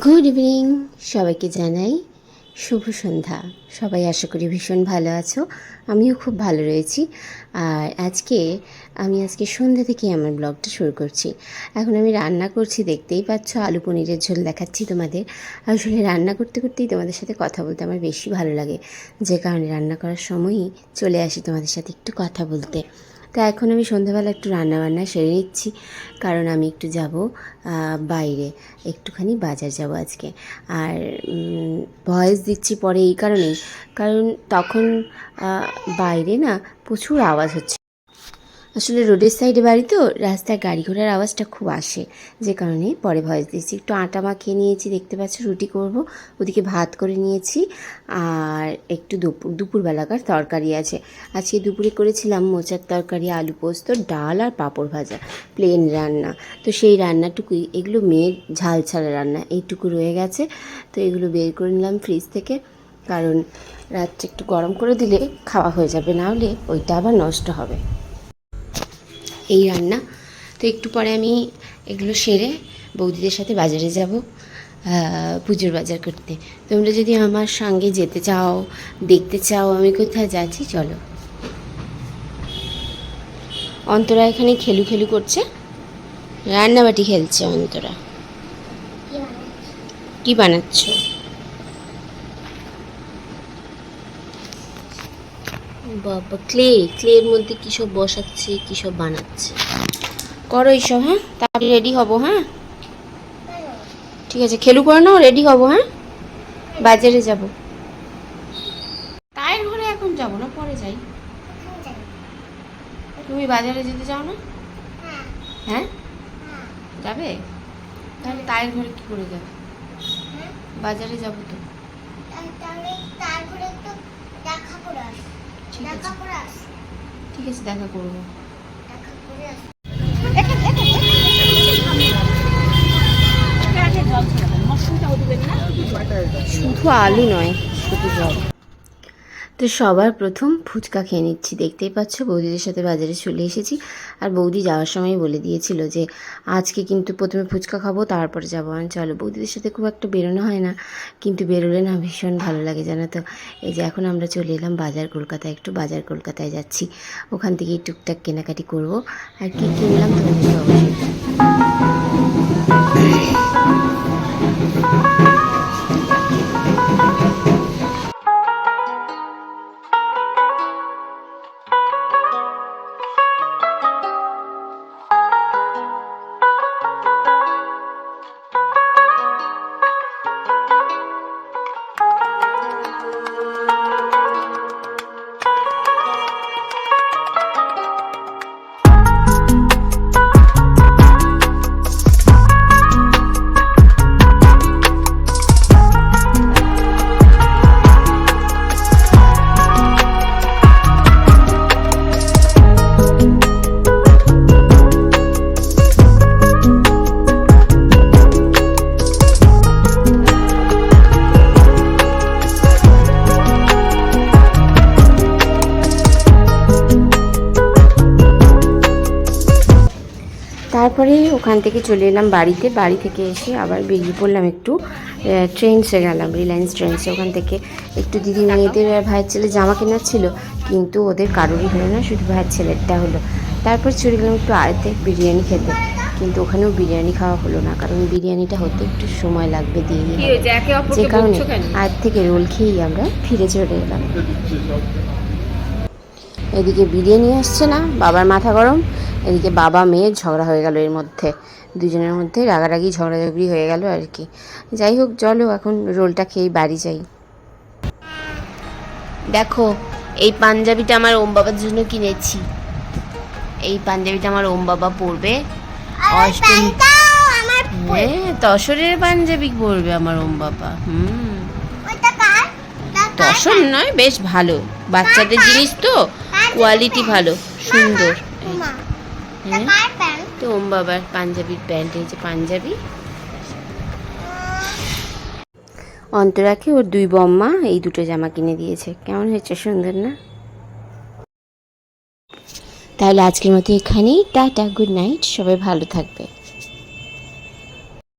Good evening সবাইকে জানাই শুভ সন্ধ্যা। সবাই আশা করি ভীষণ ভালো আছো। আমিও খুব ভালো রয়েছি। আর আজকে, আমি আজকে সন্ধ্যা থেকে আমার ব্লগটা শুরু করছি। এখন আমি রান্না করছি, দেখতেই পাচ্ছ আলু পনিরের ঝোল দেখাচ্ছি তোমাদের। আসলে রান্না করতে করতেই তোমাদের সাথে কথা বলতে আমার বেশি ভালো লাগে। যে কারণে রান্না করার সময়ই চলে আসি তোমাদের সাথে একটু কথা বলতে। তা এখন আমি সন্ধ্যাবেলা একটু রান্না বান্না সেরে নিচ্ছি, কারণ আমি একটু যাব বাইরে। একটুখানি বাজার যাব আজকে। আর ভয়েস দিচ্ছি পরে এই কারণেই, কারণ তখন বাইরে না প্রচুর আওয়াজ হচ্ছে। আসলে রোডের সাইডে বাড়ি তো, রাস্তায় গাড়ি ঘোড়ার আওয়াজটা খুব আসে। যে কারণে পরে ভয়েস দিচ্ছি একটু আটা মাখিয়ে নিয়েছি, দেখতে পাচ্ছ রুটি করব। ওদিকে ভাত করে নিয়েছি। আর একটু দুপুর দুপুরবেলাকার তরকারি আছে। আজকে দুপুরে করেছিলাম মোচার তরকারি, আলু পোস্ত, ডাল আর পাঁপড় ভাজা প্লেন রান্না। তো সেই রান্নাটুকুই। এগুলো মেয়ের ঝাল ছাড়া রান্না। এইটুকু রয়ে গেছে। তো এগুলো বের করে নিলাম ফ্রিজ থেকে। কারণ রাত্রে একটু গরম করে দিলে খাওয়া হয়ে যাবে। না হলে ওইটা আবার নষ্ট হবে। এই রান্না। তো একটু পরে আমি এগুলো সেরে বৌদিদের সাথে বাজারে যাব পুজোর বাজার করতে। তোমরা যদি আমার সঙ্গে যেতে চাও, দেখতে চাও, আমি কোথায় যাচ্ছি, চলো। অন্তরা এখানে খেলু খেলু করছে। রান্নাবাটি খেলছে অন্তরা। কি বানাচ্ছ? বাবা ক্লে ক্লের মধ্যে কী সব বসাচ্ছে কী সব বানাচ্ছে? করো এইসব হ্যাঁ? তারপরে রেডি হব হ্যাঁ? ঠিক আছে খেলু করে নাও রেডি হব হ্যাঁ? বাজারে যাব। তায়ের ঘরে এখন যাব না পরে যাই। তুমি বাজারে যেতে চাও না? হ্যাঁ? যাবে? তাহলে তায়ের ঘরে কি করে যাবে? বাজারে যাব তো। ঠিক আছে। ঠিক আছে দেখা করব। শুধু আলু নয় শুধু জল। তো সবার প্রথম ফুচকা খেয়ে নিচ্ছি। দেখতেই পাচ্ছ, বৌদিদের সাথে বাজারে চলে এসেছি। আর বৌদি যাওয়ার সময় বলে দিয়েছিল যে, আজকে কিন্তু প্রথমে ফুচকা খাব, তারপরে যাব। আমি চলো, বৌদিদের সাথে খুব একটা বেরোনো হয় না। কিন্তু বেরোলে না ভীষণ ভালো লাগে, জানো তো? এই যে এখন আমরা চলে এলাম বাজার কলকাতায়, একটু বাজার কলকাতায় যাচ্ছি। ওখান থেকেই টুকটাক কেনাকাটি করব। আর কি কিনলাম তোমাদেরকে অবশ্যই তারপরে ওখান থেকে চলে এলাম বাড়িতে। বাড়ি থেকে এসে আবার বেরিয়ে পড়লাম একটু ট্রেন্সে গেলাম রিলায়েন্স ট্রেন্সে। ওখান থেকে একটু দিদি মেয়েদের ভাইয়ের ছেলে জামা কেনার ছিল কিন্তু ওদের কারোরই হলো না শুধু ভাইয়ের ছেলেরটা হলো। তারপর চলে গেলাম একটু আড়তে বিরিয়ানি খেতে কিন্তু ওখানেও বিরিয়ানি খাওয়া হলো না কারণ বিরিয়ানিটা হতে একটু সময় লাগবে দিয়ে। যে কারণে আজ থেকে রোল খেয়েই আমরা ফিরে চলে এলাম। এদিকে বিরিয়ানি আসছে না বাবার মাথা গরম এদিকে বাবা মেয়ের ঝগড়া হয়ে গেল এর মধ্যে। দুজনের মধ্যে রাগারাগি ঝগড়াঝগড়ি হয়ে গেল আর কি। যাই হোক চলো এখন রোলটা খেয়েই বাড়ি যাই। দেখো এই পাঞ্জাবিটা আমার ওম বাবার জন্য কিনেছি। এই পাঞ্জাবিটা আমার ওম বাবা পরবে। অষ্টমী হ্যাঁ তসরের পাঞ্জাবি পরবে আমার ওম বাবা। হুম। তসর নয় বেশ ভালো। বাচ্চাদের জিনিস তো কোয়ালিটি ভালো সুন্দর। হ্যাঁ তো ওম বাবার পাঞ্জাবির প্যান্ট এই যে পাঞ্জাবি। অন্তরাকে ওর দুই বম্মা এই দুটো জামা কিনে দিয়েছে। কেমন হয়েছে সুন্দর না? তাহলে আজকের মতো এখানেই। টাটা গুড নাইট সবাই ভালো থাকবে।